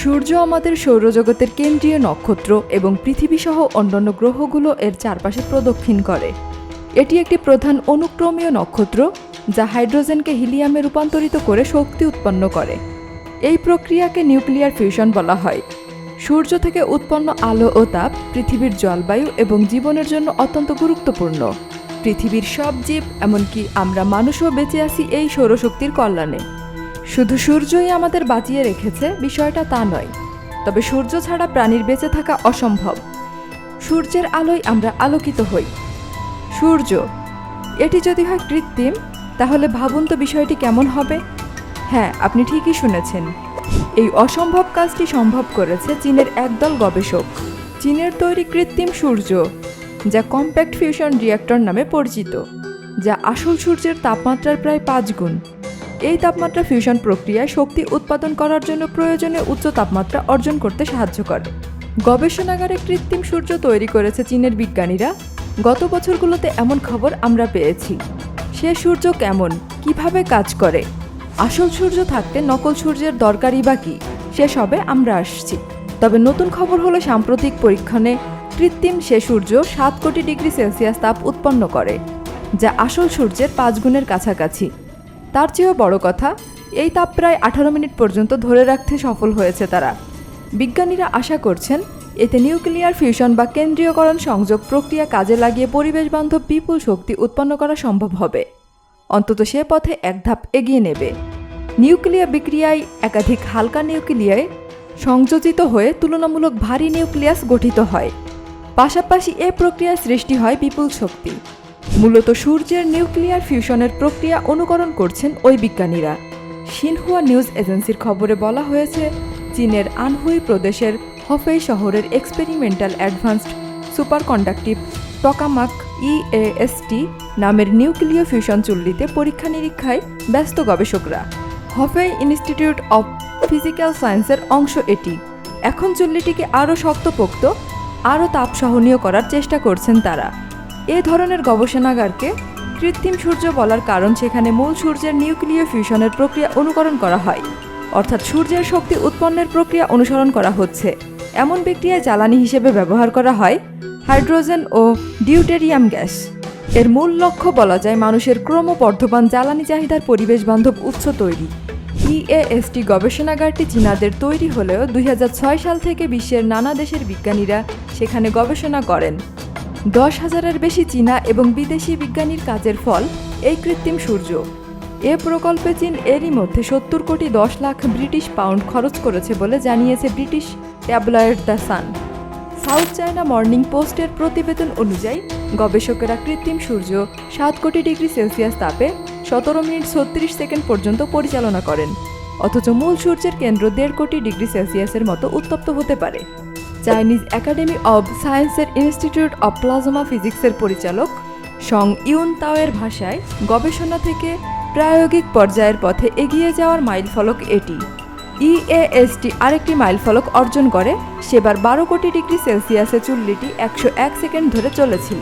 সূর্য আমাদের সৌরজগতের কেন্দ্রীয় নক্ষত্র এবং পৃথিবীসহ অন্যান্য গ্রহগুলো এর চারপাশে প্রদক্ষিণ করে। এটি একটি প্রধান অনুক্রমীয় নক্ষত্র, যা হাইড্রোজেনকে হিলিয়ামে রূপান্তরিত করে শক্তি উৎপন্ন করে। এই প্রক্রিয়াকে নিউক্লিয়ার ফিউশন বলা হয়। সূর্য থেকে উৎপন্ন আলো ও তাপ পৃথিবীর জলবায়ু এবং জীবনের জন্য অত্যন্ত গুরুত্বপূর্ণ। পৃথিবীর সব জীব, এমনকি আমরা মানুষও বেঁচে আছি এই সৌরশক্তির কল্যাণে। শুধু সূর্যই আমাদের বাঁচিয়ে রেখেছে, বিষয়টা তা নয়। তবে সূর্য ছাড়া প্রাণীর বেঁচে থাকা অসম্ভব। সূর্যের আলোয় আমরা আলোকিত হই। সূর্য, এটি যদি হয় কৃত্রিম, তাহলে ভাবুন তো বিষয়টি কেমন হবে? হ্যাঁ আপনি ঠিকই শুনেছেন। এই অসম্ভব কাজটি সম্ভব করেছে চীনের একদল গবেষক। চীনের তৈরি কৃত্রিম সূর্য, যা কম্প্যাক্ট ফিউশন রিঅ্যাক্টর নামে পরিচিত, যা আসল সূর্যের তাপমাত্রার প্রায় পাঁচ গুণ। এই তাপমাত্রা ফিউশন প্রক্রিয়ায় শক্তি উৎপাদন করার জন্য প্রয়োজনীয় উচ্চ তাপমাত্রা অর্জন করতে সাহায্য করে। গবেষণাগারে কৃত্রিম সূর্য তৈরি করেছে চীনের বিজ্ঞানীরা। গত বছরগুলোতে এমন খবর আমরা পেয়েছি। সে সূর্য কেমন? কীভাবে কাজ করে? আসল সূর্য থাকতে নকল সূর্যের দরকারই বা কী? সেসবে আমরা আসছি। তবে নতুন খবর হলো সাম্প্রতিক পরীক্ষণে কৃত্রিম সে সূর্য সাত কোটি ডিগ্রি সেলসিয়াস তাপ উৎপন্ন করে, যা আসল সূর্যের পাঁচ গুণের কাছাকাছি। তার চেয়েও বড় কথা, এই তাপ প্রায় আঠারো মিনিট পর্যন্ত ধরে রাখতে সফল হয়েছে তারা। বিজ্ঞানীরা আশা করছেন, এতে নিউক্লিয়ার ফিউশন বা কেন্দ্রীয়করণ সংযোগ প্রক্রিয়া কাজে লাগিয়ে পরিবেশ বান্ধব বিপুল শক্তি উৎপন্ন করা সম্ভব হবে। অন্তত সে পথে এক ধাপ এগিয়ে নেবে। নিউক্লিয়ার বিক্রিয়ায় একাধিক হালকা নিউক্লিয়ায় সংযোজিত হয়ে তুলনামূলক ভারী নিউক্লিয়াস গঠিত হয়। পাশাপাশি এ প্রক্রিয়ায় সৃষ্টি হয় বিপুল শক্তি। মূলত সূর্যের নিউক্লিয়ার ফিউশনের প্রক্রিয়া অনুকরণ করছেন ওই বিজ্ঞানীরা। সিনহুয়া নিউজ এজেন্সির খবরে বলা হয়েছে, চীনের আনহুই প্রদেশের হফেই শহরের experimental advanced super conductive tokamak EAST নামের নিউক্লিয় ফিউশন চুল্লিতে পরীক্ষা নিরীক্ষায় ব্যস্ত গবেষকরা। হফেই ইনস্টিটিউট অব ফিজিক্যাল সায়েন্সের অংশ এটি। এখন চুল্লিটিকে আরও শক্তপোক্ত, আরও তাপ সহনীয় করার চেষ্টা করছেন তারা। এ ধরনের গবেষণাগারকে কৃত্রিম সূর্য বলার কারণ সেখানে মূল সূর্যের নিউক্লিয় ফিউশনের প্রক্রিয়া অনুকরণ করা হয়। অর্থাৎ সূর্যের শক্তি উৎপন্নের প্রক্রিয়া অনুসরণ করা হচ্ছে। এমন বিক্রিয়ায় জ্বালানি হিসেবে ব্যবহার করা হয় হাইড্রোজেন ও ডিউটেরিয়াম গ্যাস। এর মূল লক্ষ্য বলা যায় মানুষের ক্রমবর্ধমান জ্বালানি চাহিদার পরিবেশ বান্ধব উৎস তৈরি। ইএএসটি গবেষণাগারটি চীনাদের তৈরি হলেও দুই হাজার ছয় সাল থেকে বিশ্বের নানা দেশের বিজ্ঞানীরা সেখানে গবেষণা করেন। দশ হাজারের বেশি চীনা এবং বিদেশি বিজ্ঞানীর কাজের ফল এই কৃত্রিম সূর্য। এ প্রকল্পে চীন এরই মধ্যে সত্তর কোটি দশ লাখ ব্রিটিশ পাউন্ড খরচ করেছে বলে জানিয়েছে British tabloid the Sun. South China Morning পোস্টের প্রতিবেদন অনুযায়ী, গবেষকেরা কৃত্রিম সূর্য সাত কোটি ডিগ্রি সেলসিয়াস তাপে সতেরো মিনিট ছত্রিশ সেকেন্ড পর্যন্ত পরিচালনা করেন। অথচ মূল সূর্যের কেন্দ্র দেড় কোটি ডিগ্রি সেলসিয়াসের মতো উত্তপ্ত হতে পারে। চাইনিজ একাডেমি অব সায়েন্সের ইনস্টিটিউট অব প্লাজমা ফিজিক্সের পরিচালক সং ইউন তাওয়ের ভাষায় গবেষণা থেকে প্রায়োগিক পর্যায়ের পথে এগিয়ে যাওয়ার মাইলফলক এটি। ইএএসটি আরেকটি মাইলফলক অর্জন করে, সেবার বারো কোটি ডিগ্রি সেলসিয়াসে চুল্লিটি একশো এক সেকেন্ড ধরে চলেছিল।